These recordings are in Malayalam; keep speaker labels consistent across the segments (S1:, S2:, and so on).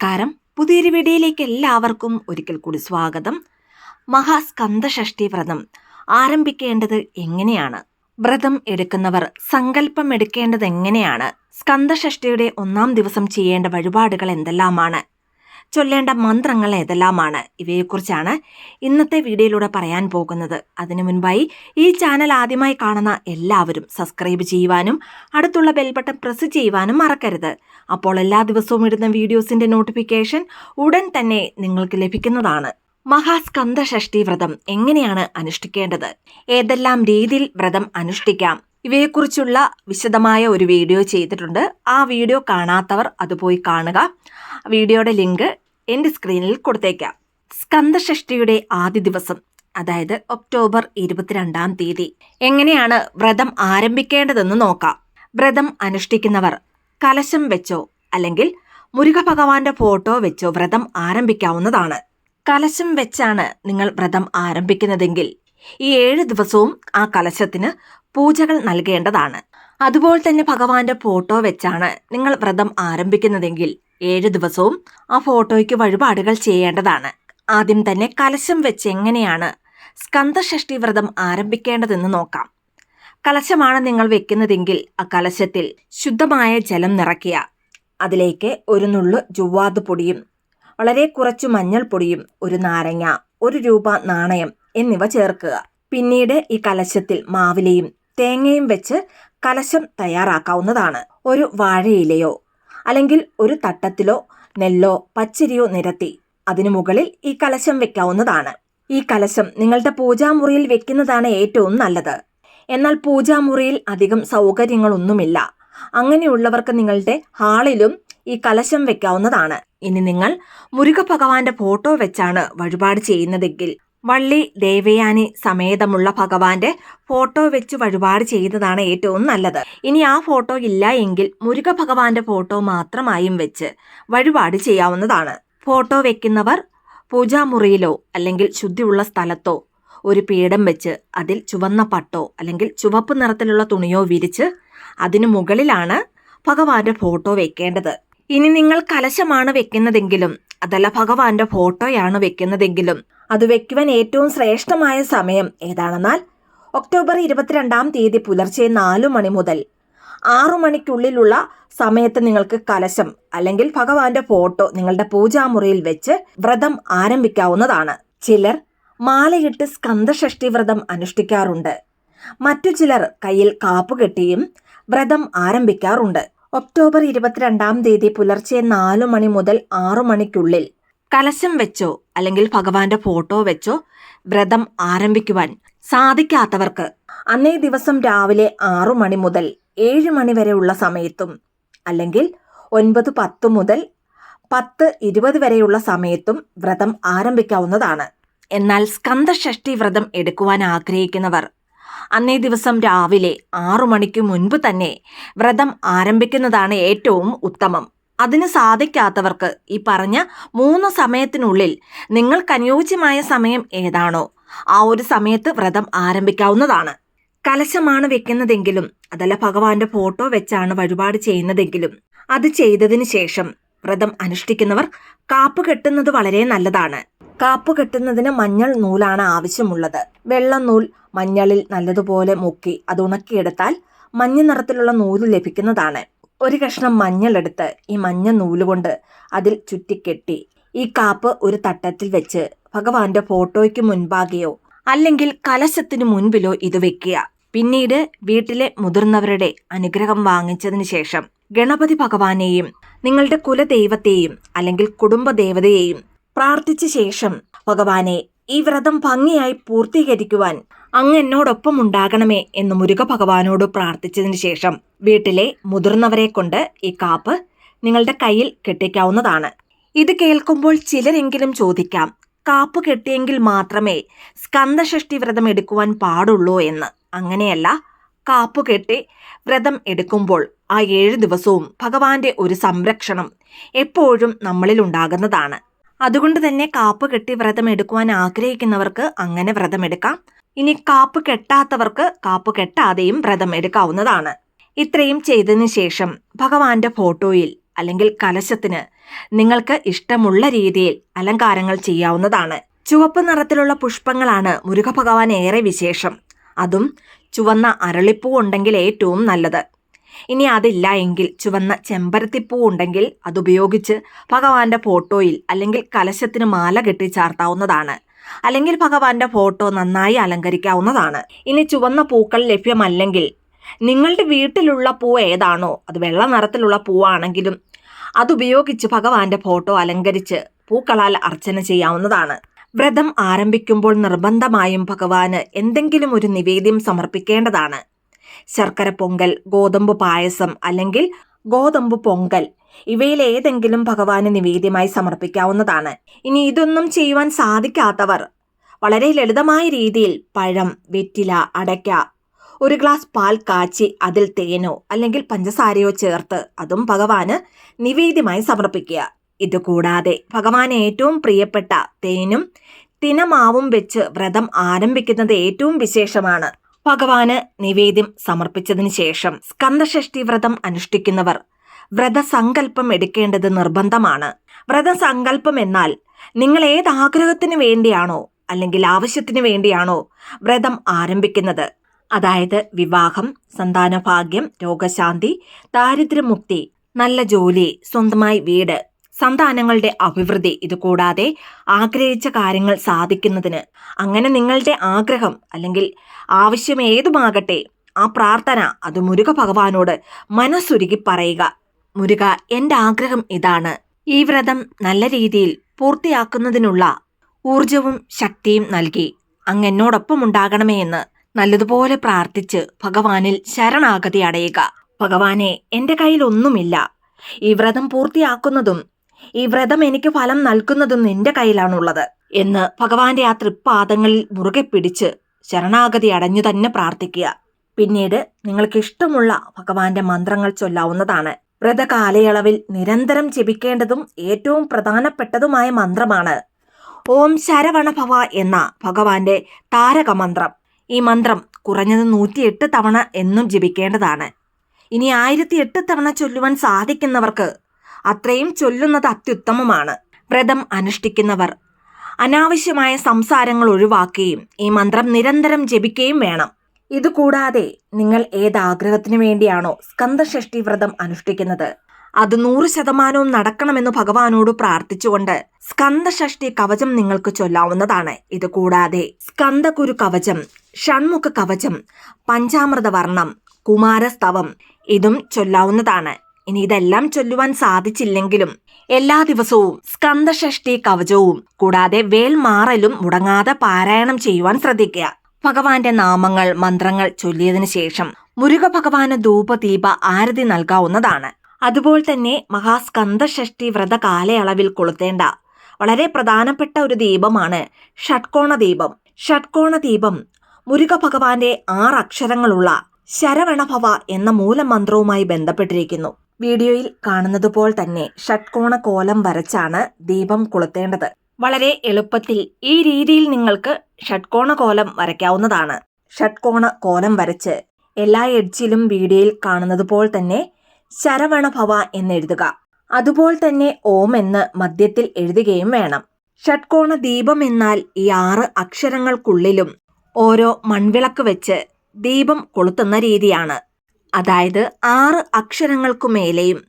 S1: നമസ്കാരം. പുതിയൊരു വീഡിയോയിലേക്ക് എല്ലാവർക്കും ഒരിക്കൽ കൂടി സ്വാഗതം. മഹാസ്കന്ദഷഷ്ഠി വ്രതം ആരംഭിക്കേണ്ടത് എങ്ങനെയാണ്? വ്രതം എടുക്കുന്നവർ സങ്കല്പം എടുക്കേണ്ടത് എങ്ങനെയാണ്? സ്കന്ധഷ്ടിയുടെ ഒന്നാം ദിവസം ചെയ്യേണ്ട വഴിപാടുകൾ എന്തെല്ലാമാണ്? ചൊല്ലേണ്ട മന്ത്രങ്ങൾ ഏതെല്ലാമാണ്? ഇവയെക്കുറിച്ചാണ് ഇന്നത്തെ വീഡിയോയിലൂടെ പറയാൻ പോകുന്നത്. അതിനു മുൻപായി ഈ ചാനൽ ആദ്യമായി കാണുന്ന എല്ലാവരും സബ്സ്ക്രൈബ് ചെയ്യുവാനും അടുത്തുള്ള ബെൽബട്ടൺ പ്രസ് ചെയ്യുവാനും മറക്കരുത്. അപ്പോൾ എല്ലാ ദിവസവും ഇടുന്ന വീഡിയോസിന്റെ നോട്ടിഫിക്കേഷൻ ഉടൻ തന്നെ നിങ്ങൾക്ക് ലഭിക്കുന്നതാണ്. മഹാസ്കന്ദ ഷഷ്ഠി വ്രതം എങ്ങനെയാണ് അനുഷ്ഠിക്കേണ്ടത്? ഏതെല്ലാം രീതിയിൽ വ്രതം അനുഷ്ഠിക്കാം? ഇവയെക്കുറിച്ചുള്ള വിശദമായ ഒരു വീഡിയോ ചെയ്തിട്ടുണ്ട്. ആ വീഡിയോ കാണാത്തവർ അത് പോയി കാണുക. വീഡിയോയുടെ ലിങ്ക് എന്റെ സ്ക്രീനിൽ കൊടുത്തേക്കാം. സ്കന്ദഷഷ്ഠിയുടെ ആദ്യ ദിവസം അതായത് ഒക്ടോബർ ഇരുപത്തിരണ്ടാം തീയതി. എങ്ങനെയാണ് വ്രതം ആരംഭിക്കേണ്ടതെന്ന് നോക്കാം. വ്രതം അനുഷ്ഠിക്കുന്നവർ കലശം വെച്ചോ അല്ലെങ്കിൽ മുരുക ഭഗവാന്റെ ഫോട്ടോ വെച്ചോ വ്രതം ആരംഭിക്കാവുന്നതാണ്. കലശം വെച്ചാണ് നിങ്ങൾ വ്രതം ആരംഭിക്കുന്നതെങ്കിൽ ഈ ഏഴ് ദിവസവും ആ കലശത്തിന് പൂജകൾ നൽകേണ്ടതാണ്. അതുപോലെ തന്നെ ഭഗവാന്റെ ഫോട്ടോ വെച്ചാണ് നിങ്ങൾ വ്രതം ആരംഭിക്കുന്നതെങ്കിൽ ഏഴ് ദിവസവും ആ ഫോട്ടോയ്ക്ക് വഴിപാടുകൾ ചെയ്യേണ്ടതാണ്. ആദ്യം തന്നെ കലശം വെച്ച് എങ്ങനെയാണ് സ്കന്ദഷഷ്ഠി വ്രതം ആരംഭിക്കേണ്ടതെന്ന് നോക്കാം. കലശമാണ് നിങ്ങൾ വെക്കുന്നതെങ്കിൽ ആ കലശത്തിൽ ശുദ്ധമായ ജലം നിറയ്ക്കുക. അതിലേക്ക് ഒരു നുള്ള് ജുവാദ് പൊടിയും വളരെ കുറച്ചു മഞ്ഞൾപ്പൊടിയും ഒരു നാരങ്ങ ഒരു രൂപ നാണയം എന്നിവ ചേർക്കുക. പിന്നീട് ഈ കലശത്തിൽ മാവിലയും തേങ്ങയും വെച്ച് കലശം തയ്യാറാക്കാവുന്നതാണ്. ഒരു വാഴയിലയോ അല്ലെങ്കിൽ ഒരു തട്ടത്തിലോ നെല്ലോ പച്ചരിയോ നിരത്തി അതിനു മുകളിൽ ഈ കലശം വെക്കാവുന്നതാണ്. ഈ കലശം നിങ്ങളുടെ പൂജാമുറിയിൽ വെക്കുന്നതാണ് ഏറ്റവും നല്ലത്. എന്നാൽ പൂജാമുറിയിൽ അധികം സൗകര്യങ്ങളൊന്നുമില്ല. അങ്ങനെയുള്ളവർക്ക് നിങ്ങളുടെ ഹാളിലും ഈ കലശം വെക്കാവുന്നതാണ്. ഇനി നിങ്ങൾ മുരുക ഭഗവാന്റെ ഫോട്ടോ വെച്ചാണ് വഴിപാട് ചെയ്യുന്നതെങ്കിൽ വള്ളി ദേവയാനി സമേതമുള്ള ഭഗവാന്റെ ഫോട്ടോ വെച്ച് വഴിപാട് ചെയ്യുന്നതാണ് ഏറ്റവും നല്ലത്. ഇനി ആ ഫോട്ടോ ഇല്ല എങ്കിൽ മുരുക ഭഗവാന്റെ ഫോട്ടോ മാത്രമായും വെച്ച് വഴിപാട് ചെയ്യാവുന്നതാണ്. ഫോട്ടോ വെക്കുന്നവർ പൂജാമുറിയിലോ അല്ലെങ്കിൽ ശുദ്ധിയുള്ള സ്ഥലത്തോ ഒരു പീഠം വെച്ച് അതിൽ ചുവന്ന പട്ടോ അല്ലെങ്കിൽ ചുവപ്പ് നിറത്തിലുള്ള തുണിയോ വിരിച്ച് അതിനു മുകളിലാണ് ഭഗവാന്റെ ഫോട്ടോ വെക്കേണ്ടത്. ഇനി നിങ്ങൾ കലശമാണ് വെക്കുന്നതെങ്കിലും അതല്ല ഭഗവാന്റെ ഫോട്ടോയാണ് വെക്കുന്നതെങ്കിലും അത് വെക്കുവാൻ ഏറ്റവും ശ്രേഷ്ഠമായ സമയം ഏതാണെന്നാൽ ഒക്ടോബർ ഇരുപത്തിരണ്ടാം തീയതി പുലർച്ചെ നാലു മണി മുതൽ ആറു മണിക്കുള്ളിലുള്ള സമയത്ത് നിങ്ങൾക്ക് കലശം അല്ലെങ്കിൽ ഭഗവാന്റെ ഫോട്ടോ നിങ്ങളുടെ പൂജാമുറിയിൽ വെച്ച് വ്രതം ആരംഭിക്കാവുന്നതാണ്. ചിലർ മാലയിട്ട് സ്കന്ദഷഷ്ടി വ്രതം അനുഷ്ഠിക്കാറുണ്ട്. മറ്റു ചിലർ കയ്യിൽ കാപ്പ് കാപ്പുകെട്ടിയും വ്രതം ആരംഭിക്കാറുണ്ട്. ഒക്ടോബർ ഇരുപത്തിരണ്ടാം തീയതി പുലർച്ചെ നാലു മണി മുതൽ ആറു മണിക്കുള്ളിൽ കലശം വെച്ചോ അല്ലെങ്കിൽ ഭഗവാന്റെ ഫോട്ടോ വെച്ചോ വ്രതം ആരംഭിക്കുവാൻ സാധിക്കാത്തവർക്ക് അന്നേ ദിവസം രാവിലെ ആറു മണി മുതൽ ഏഴ് മണി വരെയുള്ള സമയത്തും അല്ലെങ്കിൽ ഒൻപത് പത്ത് മുതൽ പത്ത് ഇരുപത് വരെയുള്ള സമയത്തും വ്രതം ആരംഭിക്കാവുന്നതാണ്. എന്നാൽ സ്കന്ദഷഷ്ഠി വ്രതം എടുക്കുവാൻ ആഗ്രഹിക്കുന്നവർ അന്നേ ദിവസം രാവിലെ ആറു മണിക്ക് മുൻപ് തന്നെ വ്രതം ആരംഭിക്കുന്നതാണ് ഏറ്റവും ഉത്തമം. അതിന് സാധിക്കാത്തവർക്ക് ഈ പറഞ്ഞ മൂന്ന് സമയത്തിനുള്ളിൽ നിങ്ങൾക്ക് അനുയോജ്യമായ സമയം ഏതാണോ ആ ഒരു സമയത്ത് വ്രതം ആരംഭിക്കാവുന്നതാണ്. കലശമാണ് വെക്കുന്നതെങ്കിലും അതല്ല ഭഗവാന്റെ ഫോട്ടോ വെച്ചാണ് വഴിപാട് ചെയ്യുന്നതെങ്കിലും അത് ചെയ്തതിന് ശേഷം വ്രതം അനുഷ്ഠിക്കുന്നവർ കാപ്പ് കെട്ടുന്നത് വളരെ നല്ലതാണ്. കാപ്പ് കെട്ടുന്നതിന് മഞ്ഞൾ നൂലാണ് ആവശ്യമുള്ളത്. വെള്ള നൂൽ മഞ്ഞളിൽ നല്ലതുപോലെ മുക്കി അത് ഉണക്കിയെടുത്താൽ മഞ്ഞ നിറത്തിലുള്ള നൂൽ ലഭിക്കുന്നതാണ്. ഒരു കഷ്ണം മഞ്ഞളെടുത്ത് ഈ മഞ്ഞ നൂലുകൊണ്ട് അതിൽ ചുറ്റിക്കെട്ടി. ഈ കാപ്പ് ഒരു തട്ടത്തിൽ വെച്ച് ഭഗവാന്റെ ഫോട്ടോയ്ക്ക് മുൻപാകെയോ അല്ലെങ്കിൽ കലശത്തിന് മുൻപിലോ ഇത് വെക്കുക. പിന്നീട് വീട്ടിലെ മുതിർന്നവരുടെ അനുഗ്രഹം വാങ്ങിച്ചതിന് ശേഷം ഗണപതി ഭഗവാനെയും നിങ്ങളുടെ കുലദൈവത്തെയും അല്ലെങ്കിൽ കുടുംബദേവതയെയും പ്രാർത്ഥിച്ച ശേഷം ഭഗവാനെ ഈ വ്രതം ഭംഗിയായി പൂർത്തീകരിക്കുവാൻ അങ്ങ് എന്നോടൊപ്പം ഉണ്ടാകണമേ എന്ന് മുരുക ഭഗവാനോട് പ്രാർത്ഥിച്ചതിന് ശേഷം വീട്ടിലെ മുതിർന്നവരെ കൊണ്ട് ഈ കാപ്പ് നിങ്ങളുടെ കയ്യിൽ കെട്ടിക്കാവുന്നതാണ്. ഇത് കേൾക്കുമ്പോൾ ചിലരെങ്കിലും ചോദിക്കാം കാപ്പ് കെട്ടിയെങ്കിൽ മാത്രമേ സ്കന്ദഷഷ്ടി വ്രതം എടുക്കുവാൻ പാടുള്ളൂ എന്ന്. അങ്ങനെയല്ല കാപ്പ് കെട്ടി വ്രതം എടുക്കുമ്പോൾ ആ ഏഴ് ദിവസവും ഭഗവാന്റെ ഒരു സംരക്ഷണം എപ്പോഴും നമ്മളിൽ ഉണ്ടാകുന്നതാണ്. അതുകൊണ്ട് തന്നെ കാപ്പ് കെട്ടി വ്രതം എടുക്കുവാൻ ആഗ്രഹിക്കുന്നവർക്ക് അങ്ങനെ വ്രതം എടുക്കാം. ഇനി കാപ്പ് കെട്ടാത്തവർക്ക് കാപ്പ് കെട്ടാതെയും വ്രതം എടുക്കാവുന്നതാണ്. ഇത്രയും ചെയ്തതിനു ശേഷം ഭഗവാന്റെ ഫോട്ടോയിൽ അല്ലെങ്കിൽ കലശത്തിന് നിങ്ങൾക്ക് ഇഷ്ടമുള്ള രീതിയിൽ അലങ്കാരങ്ങൾ ചെയ്യാവുന്നതാണ്. ചുവപ്പ് നിറത്തിലുള്ള പുഷ്പങ്ങളാണ് മുരുക ഭഗവാൻ ഏറെ വിശേഷം. അതും ചുവന്ന അരളിപ്പൂ ഉണ്ടെങ്കിൽ ഏറ്റവും നല്ലത്. ഇനി അതില്ല എങ്കിൽ ചുവന്ന ചെമ്പരത്തിപ്പൂ ഉണ്ടെങ്കിൽ അതുപയോഗിച്ച് ഭഗവാന്റെ ഫോട്ടോയിൽ അല്ലെങ്കിൽ കലശത്തിന് മാല കെട്ടി ചാർത്താവുന്നതാണ്. അല്ലെങ്കിൽ ഭഗവാന്റെ ഫോട്ടോ നന്നായി അലങ്കരിക്കാവുന്നതാണ്. ഇനി ചുവന്ന പൂക്കൾ ലഭ്യമല്ലെങ്കിൽ നിങ്ങളുടെ വീട്ടിലുള്ള പൂ ഏതാണോ അത് വെള്ള നിറത്തിലുള്ള പൂവാണെങ്കിലും അതുപയോഗിച്ച് ഭഗവാന്റെ ഫോട്ടോ അലങ്കരിച്ച് പൂക്കളാൽ അർച്ചന ചെയ്യാവുന്നതാണ്. വ്രതം ആരംഭിക്കുമ്പോൾ നിർബന്ധമായും ഭഗവാന് എന്തെങ്കിലും ഒരു നിവേദ്യം സമർപ്പിക്കേണ്ടതാണ്. ശർക്കര പൊങ്കൽ ഗോതമ്പ് പായസം അല്ലെങ്കിൽ ഗോതമ്പ് പൊങ്കൽ ഇവയിൽ ഏതെങ്കിലും ഭഗവാന് നിവേദ്യമായി സമർപ്പിക്കാവുന്നതാണ്. ഇനി ഇതൊന്നും ചെയ്യുവാൻ സാധിക്കാത്തവർ വളരെ ലളിതമായ രീതിയിൽ പഴം വെറ്റില അടയ്ക്ക ഒരു ഗ്ലാസ് പാൽ കാച്ചി അതിൽ തേനോ അല്ലെങ്കിൽ പഞ്ചസാരയോ ചേർത്ത് അതും ഭഗവാന് നിവേദ്യമായി സമർപ്പിക്കുക. ഇതുകൂടാതെ ഭഗവാന് ഏറ്റവും പ്രിയപ്പെട്ട തേനും തിനമാവും വെച്ച് വ്രതം ആരംഭിക്കുന്നത് ഏറ്റവും വിശേഷമാണ്. ഭഗവാന് നിവേദ്യം സമർപ്പിച്ചതിന് ശേഷം സ്കന്ദഷഷ്ടി വ്രതം അനുഷ്ഠിക്കുന്നവർ വ്രതസങ്കല്പം എടുക്കേണ്ടത് നിർബന്ധമാണ്. വ്രതസങ്കല്പം എന്നാൽ നിങ്ങൾ ഏത് ആഗ്രഹത്തിന് വേണ്ടിയാണോ അല്ലെങ്കിൽ ആവശ്യത്തിന് വേണ്ടിയാണോ വ്രതം ആരംഭിക്കുന്നത്? അതായത് വിവാഹം സന്താനഭാഗ്യം രോഗശാന്തി ദാരിദ്ര്യമുക്തി നല്ല ജോലി സ്വന്തമായി വീട് സന്താനങ്ങളുടെ അഭിവൃദ്ധി. ഇതുകൂടാതെ ആഗ്രഹിച്ച കാര്യങ്ങൾ സാധിക്കുന്നതിന് അങ്ങനെ നിങ്ങളുടെ ആഗ്രഹം അല്ലെങ്കിൽ ആവശ്യം ഏതുമാകട്ടെ ആ പ്രാർത്ഥന അത് മുരുക ഭഗവാനോട് മനസ്സുരുകി പറയുക. മുരുക എന്റെ ആഗ്രഹം ഇതാണ്. ഈ വ്രതം നല്ല രീതിയിൽ പൂർത്തിയാക്കുന്നതിനുള്ള ഊർജവും ശക്തിയും നൽകി. അങ്ങ് എന്നോടൊപ്പം ഉണ്ടാകണമേ എന്ന് നല്ലതുപോലെ പ്രാർത്ഥിച്ച് ഭഗവാനിൽ ശരണാഗതി അടയുക. ഭഗവാനെ എന്റെ കയ്യിലൊന്നുമില്ല ഈ വ്രതം പൂർത്തിയാക്കുന്നതും ഈ വ്രതം എനിക്ക് ഫലം നൽകുന്നതും നിന്റെ കയ്യിലാണുള്ളത്. എന്ന് ഭഗവാന്റെ ആ തൃപ്പാദങ്ങളിൽ മുറുകെ പിടിച്ച് ശരണാഗതി അടഞ്ഞു തന്നെ പ്രാർത്ഥിക്കുക. പിന്നീട് നിങ്ങൾക്ക് ഇഷ്ടമുള്ള ഭഗവാന്റെ മന്ത്രങ്ങൾ ചൊല്ലാവുന്നതാണ്. വ്രതകാലയളവിൽ നിരന്തരം ജപിക്കേണ്ടതും ഏറ്റവും പ്രധാനപ്പെട്ടതുമായ മന്ത്രമാണ് ഓം ശരവണഭവ എന്ന ഭഗവാന്റെ താരക മന്ത്രം ഈ മന്ത്രം കുറഞ്ഞത് നൂറ്റിയെട്ട് തവണ എന്നും ജപിക്കേണ്ടതാണ്. ഇനി ആയിരത്തി എട്ട് തവണ ചൊല്ലുവാൻ സാധിക്കുന്നവർക്ക് അത്രയും ചൊല്ലുന്നത് അത്യുത്തമമാണ്. വ്രതം അനുഷ്ഠിക്കുന്നവർ. അനാവശ്യമായ സംസാരങ്ങൾ ഒഴിവാക്കുകയും ഈ മന്ത്രം നിരന്തരം ജപിക്കുകയും വേണം. ഇതുകൂടാതെ നിങ്ങൾ ഏത് ആഗ്രഹത്തിനു വേണ്ടിയാണോ സ്കന്ദഷഷ്ടി വ്രതം അനുഷ്ഠിക്കുന്നത്? അത് നൂറ് ശതമാനവും നടക്കണമെന്ന് ഭഗവാനോട് പ്രാർത്ഥിച്ചുകൊണ്ട് സ്കന്ദഷഷ്ടി കവചം നിങ്ങൾക്ക് ചൊല്ലാവുന്നതാണ്. ഇതുകൂടാതെ സ്കന്ദകുരു കവചം ഷൺമുഖ കവചം പഞ്ചാമൃത വർണം കുമാരസ്തവം ഇതും ചൊല്ലാവുന്നതാണ്. ഇനി ഇതെല്ലാം ചൊല്ലുവാൻ സാധിച്ചില്ലെങ്കിലും എല്ലാ ദിവസവും സ്കന്ദഷഷ്ടി കവചവും കൂടാതെ വേൽമാറലും മുടങ്ങാതെ പാരായണം ചെയ്യുവാൻ ശ്രദ്ധിക്കുക. ഭഗവാന്റെ നാമങ്ങൾ മന്ത്രങ്ങൾ ചൊല്ലിയതിനു ശേഷം മുരുക ഭഗവാന് ധൂപദീപ ആരതി നൽകാവുന്നതാണ്. അതുപോലെ തന്നെ മഹാസ്കന്ദഷഷ്ടി വ്രത കാലയളവിൽ കൊളുത്തേണ്ട വളരെ പ്രധാനപ്പെട്ട ഒരു ദീപമാണ് ഷട്കോണ ദീപം ഷട്കോണ ദീപം മുരുക ഭഗവാന്റെ ആറ് അക്ഷരങ്ങളുള്ള ശരവണഭവ എന്ന മൂലമന്ത്രവുമായി ബന്ധപ്പെട്ടിരിക്കുന്നു. വീഡിയോയിൽ കാണുന്നത് പോലെ തന്നെ ഷട്കോണ കോലം വരച്ചാണ് ദീപം കൊളുത്തേണ്ടത്. വളരെ എളുപ്പത്തിൽ ഈ രീതിയിൽ നിങ്ങൾക്ക് ഷട്കോണ കോലം വരയ്ക്കാവുന്നതാണ്. ഷട്കോണ കോലം വരച്ച് എല്ലാ എഡ്ജിലും വീഡിയോയിൽ കാണുന്നത് പോലെ തന്നെ ശരവണഭവ എന്നെഴുതുക അതുപോലെ തന്നെ ഓം എന്ന് മധ്യത്തിൽ എഴുതുകയും വേണം. ഷട്കോണ ദീപം എന്നാൽ ഈ ആറ് അക്ഷരങ്ങൾക്കുള്ളിലും ഓരോ മൺവിളക്ക് വെച്ച് ദീപം കൊളുത്തുന്ന രീതിയാണ്. അതായത് ആറ് അക്ഷരങ്ങൾക്കു മേലെയും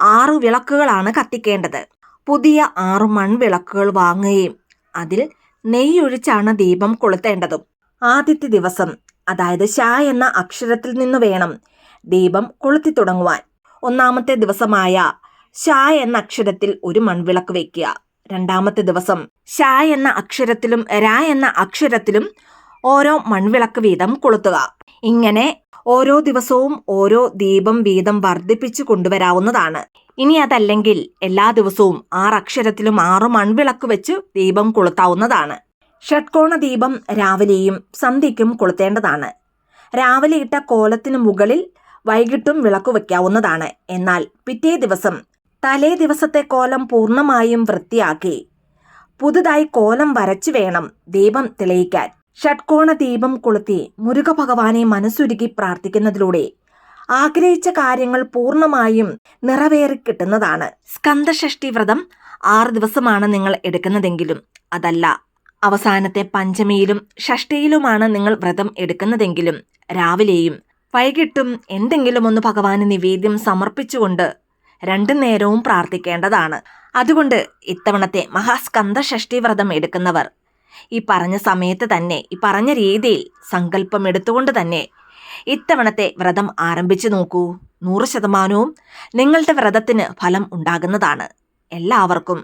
S1: ആറ് വിളക്കുകളാണ് കത്തിക്കേണ്ടത്. പുതിയ ആറ് മൺവിളക്കുകൾ വാങ്ങുകയും അതിൽ നെയ്യൊഴിച്ചാണ് ദീപം കൊളുത്തേണ്ടതും. ആദ്യത്തെ ദിവസം അതായത് ഷ എന്ന അക്ഷരത്തിൽ നിന്ന് വേണം ദീപം കൊളുത്തി തുടങ്ങുവാൻ. ഒന്നാമത്തെ ദിവസമായ ഷ എന്ന അക്ഷരത്തിൽ ഒരു മൺവിളക്ക് വയ്ക്കുക രണ്ടാമത്തെ ദിവസം ഷ എന്ന അക്ഷരത്തിലും ര എന്ന അക്ഷരത്തിലും ഓരോ മൺവിളക്ക് വീതം കൊളുത്തുക. ഇങ്ങനെ ഓരോ ദിവസവും ഓരോ ദീപം വീതം വർദ്ധിപ്പിച്ചു കൊണ്ടുവരാവുന്നതാണ്. ഇനി അതല്ലെങ്കിൽ എല്ലാ ദിവസവും ആറ് അക്ഷരത്തിലും ആറ് മൺവിളക്ക് വെച്ച് ദീപം കൊളുത്താവുന്നതാണ്. ഷഡ്കോണ ദീപം രാവിലെയും സന്ധ്യയ്ക്കും കൊളുത്തേണ്ടതാണ്. രാവിലെ ഇട്ട കോലത്തിന് മുകളിൽ വൈകിട്ടും വിളക്ക് വയ്ക്കാവുന്നതാണ്. എന്നാൽ പിറ്റേ ദിവസം തലേ ദിവസത്തെ കോലം പൂർണമായും വൃത്തിയാക്കി പുതുതായി കോലം വരച്ചു വേണം ദീപം തെളിയിക്കാൻ. ഷട്കോണ ദീപം കൊളുത്തി മുരുക ഭഗവാനെ മനസ്സുരുകി പ്രാർത്ഥിക്കുന്നതിലൂടെ ആഗ്രഹിച്ച കാര്യങ്ങൾ പൂർണമായും നിറവേറി കിട്ടുന്നതാണ്. സ്കന്ദഷഷ്ടി വ്രതം ആറ് ദിവസമാണ് നിങ്ങൾ എടുക്കുന്നതെങ്കിലും അതല്ല അവസാനത്തെ പഞ്ചമിയിലും ഷഷ്ടിയിലുമാണ് നിങ്ങൾ വ്രതം എടുക്കുന്നതെങ്കിലും രാവിലെയും വൈകിട്ടും എന്തെങ്കിലും ഒന്ന് ഭഗവാന് നിവേദ്യം സമർപ്പിച്ചുകൊണ്ട് രണ്ടു നേരവും പ്രാർത്ഥിക്കേണ്ടതാണ്. അതുകൊണ്ട് ഇത്തവണത്തെ മഹാസ്കന്ദ ഷഷ്ടി വ്രതം എടുക്കുന്നവർ ഈ പറഞ്ഞ സമയത്ത് തന്നെ ഈ പറഞ്ഞ രീതിയിൽ സങ്കല്പം എടുത്തുകൊണ്ട് തന്നെ ഇത്തവണത്തെ വ്രതം ആരംഭിച്ചു നോക്കൂ. നൂറ് ശതമാനവും നിങ്ങളുടെ വ്രതത്തിന് ഫലം ഉണ്ടാകുന്നതാണ്. എല്ലാവർക്കും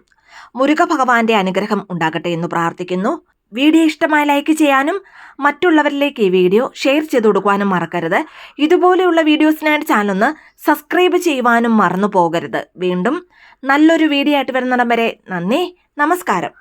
S1: മുരുക ഭഗവാന്റെ അനുഗ്രഹം ഉണ്ടാകട്ടെ എന്ന് പ്രാർത്ഥിക്കുന്നു. വീഡിയോ ഇഷ്ടമായി ലൈക്ക് ചെയ്യാനും മറ്റുള്ളവരിലേക്ക് ഈ വീഡിയോ ഷെയർ ചെയ്തു കൊടുക്കുവാനും മറക്കരുത്. ഇതുപോലെയുള്ള വീഡിയോസിനായിട്ട് ചാനലൊന്ന് സബ്സ്ക്രൈബ് ചെയ്യുവാനും മറന്നു പോകരുത്. വീണ്ടും നല്ലൊരു വീഡിയോ ആയിട്ട് വരുന്നിടം വരെ നന്ദി നമസ്കാരം.